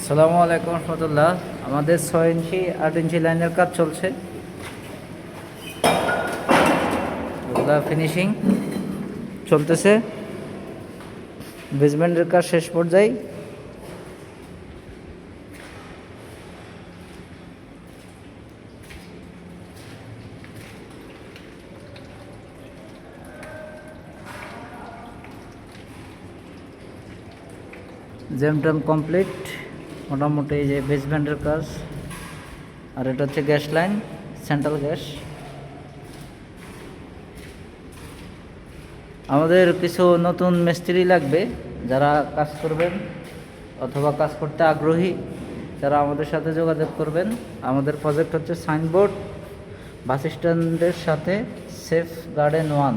আসসালামু আলাইকুম রহমতুল্লাহ। আমাদের ছয় ইঞ্চি, আট ইঞ্চি লাইনের কাজ চলছে। ফিনিশিং চলতেছে। বেসমেন্টের কাজ শেষ পর্যায়ে। জ্যামটাম কমপ্লিট মোটামুটি এই যে বেসমেন্টের কাজ। আর এটা হচ্ছে গ্যাস লাইন সেন্ট্রাল গ্যাস আমাদের কিছু নতুন মিস্ত্রি লাগবে, যারা কাজ করবেন অথবা কাজ করতে আগ্রহী, তারা আমাদের সাথে যোগাযোগ করবেন। আমাদের প্রজেক্ট হচ্ছে সাইনবোর্ড, বাস স্ট্যান্ডের সাথে সেফ গার্ডেন ওয়ান।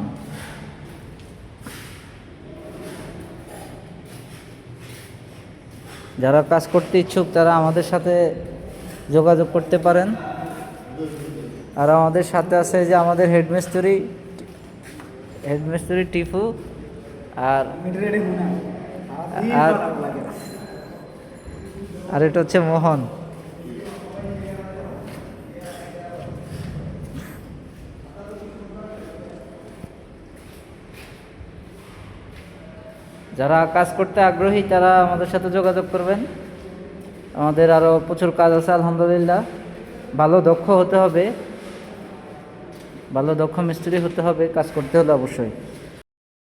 যারা কাজ করতে ইচ্ছুক, তারা আমাদের সাথে যোগাযোগ করতে পারেন। আর আমাদের সাথে আছে যে আমাদের হেডমিস্ত্রি হেডমিস্ত্রি আর আর আর এটা হচ্ছে মোহন। যারা কাজ করতে আগ্রহী, তারা আমাদের সাথে যোগাযোগ করবেন। আমাদের আরও প্রচুর কাজ আছে, আলহামদুলিল্লাহ। ভালো, দক্ষ হতে হবে। ভালো, দক্ষ মিস্ত্রি হতে হবে, কাজ করতে হলে অবশ্যই।